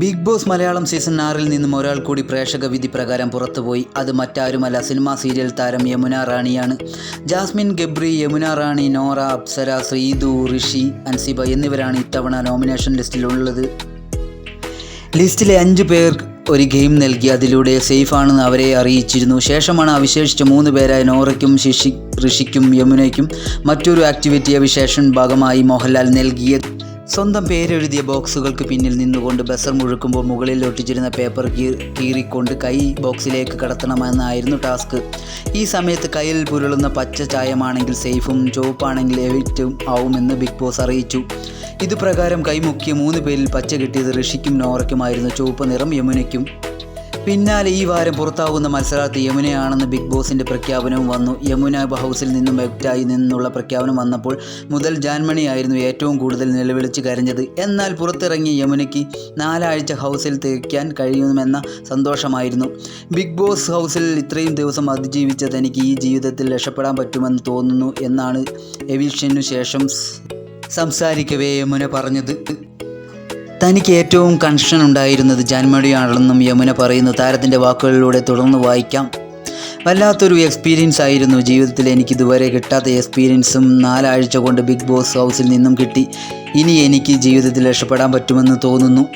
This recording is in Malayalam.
ബിഗ് ബോസ് മലയാളം സീസൺ ആറിൽ നിന്നും ഒരാൾ കൂടി പ്രേക്ഷക വിധി പ്രകാരം പുറത്തുപോയി. അത് മറ്റാരുമല്ല സിനിമാ സീരിയൽ താരം യമുന റാണിയാണ്. ജാസ്മിൻ ഗബ്രി യമുന റാണി നോറ അപ്സര ശ്രീതു ഋഷി അൻസിബ എന്നിവരാണ് ഇത്തവണ നോമിനേഷൻ ലിസ്റ്റിലുള്ളത് ലിസ്റ്റിലെ അഞ്ച് പേർ ഒരു ഗെയിം നൽകി. അതിലൂടെ സേഫാണെന്ന് അവരെ അറിയിച്ചിരുന്നു. ശേഷമാണ് അവശേഷിച്ച മൂന്ന് പേരായ നോറയ്ക്കും ശിഷി ഋഷിക്കും യമുനയ്ക്കും മറ്റൊരു ആക്ടിവിറ്റി അവിശേഷൻ ഭാഗമായി മോഹൻലാൽ നൽകിയത്. സ്വന്തം പേരെഴുതിയ ബോക്സുകൾക്ക് പിന്നിൽ നിന്നുകൊണ്ട് ബസർ മുഴുക്കുമ്പോൾ മുകളിൽ ഒട്ടിച്ചിരുന്ന പേപ്പർ കീറിക്കൊണ്ട് കൈ ബോക്സിലേക്ക് കടത്തണമെന്നായിരുന്നു ടാസ്ക്. ഈ സമയത്ത് കയ്യിൽ പുരളുന്ന പച്ച ചായമാണെങ്കിൽ സേഫും ചുവപ്പാണെങ്കിൽ എവിറ്റും ആവുമെന്ന് ബിഗ് ബോസ് അറിയിച്ചു. ഇതുപ്രകാരം കൈമുക്കിയ മൂന്ന് പേരിൽ പച്ച കിട്ടിയത് ഋഷിക്കും നോറയ്ക്കുമായിരുന്നു. ചുവപ്പ് നിറം യമുനയ്ക്കും. പിന്നാലെ ഈ വാരം പുറത്താവുന്ന മത്സരാർത്ഥി യമുനയാണെന്ന് ബിഗ് ബോസിന്റെ പ്രഖ്യാപനവും വന്നു. യമുന ഹൗസിൽ നിന്നും വെക്റ്റായി നിന്നുള്ള പ്രഖ്യാപനം വന്നപ്പോൾ മുതൽ ജാൻമണിയായിരുന്നു ഏറ്റവും കൂടുതൽ നിലവിളിച്ച് കരഞ്ഞത്. എന്നാൽ പുറത്തിറങ്ങിയ യമുനയ്ക്ക് നാലാഴ്ച ഹൗസിൽ തികയ്ക്കാൻ കഴിയുമെന്ന സന്തോഷമായിരുന്നു. ബിഗ് ബോസ് ഹൗസിൽ ഇത്രയും ദിവസം അതിജീവിച്ച തനിക്ക് ഈ ജീവിതത്തിൽ രക്ഷപ്പെടാൻ പറ്റുമെന്ന് തോന്നുന്നു എന്നാണ് എവിഷനു ശേഷം സംസാരിക്കവേ യമുന പറഞ്ഞത്. തനിക്ക് ഏറ്റവും കൺഷൻ ഉണ്ടായിരുന്നത് ജാൻമണിയാണെന്നും യമുന പറയുന്നു. താരത്തിന്റെ വാക്കുകളിലൂടെ തുടർന്ന് വായിക്കാം. വല്ലാത്തൊരു എക്സ്പീരിയൻസ് ആയിരുന്നു ജീവിതത്തിൽ എനിക്ക് ഇതുവരെ കിട്ടാത്ത എക്സ്പീരിയൻസും നാലാഴ്ച കൊണ്ട് ബിഗ് ബോസ് ഹൗസിൽ നിന്നും കിട്ടി. ഇനി എനിക്ക് ജീവിതത്തിൽ രക്ഷപ്പെടാൻ പറ്റുമെന്ന് തോന്നുന്നു.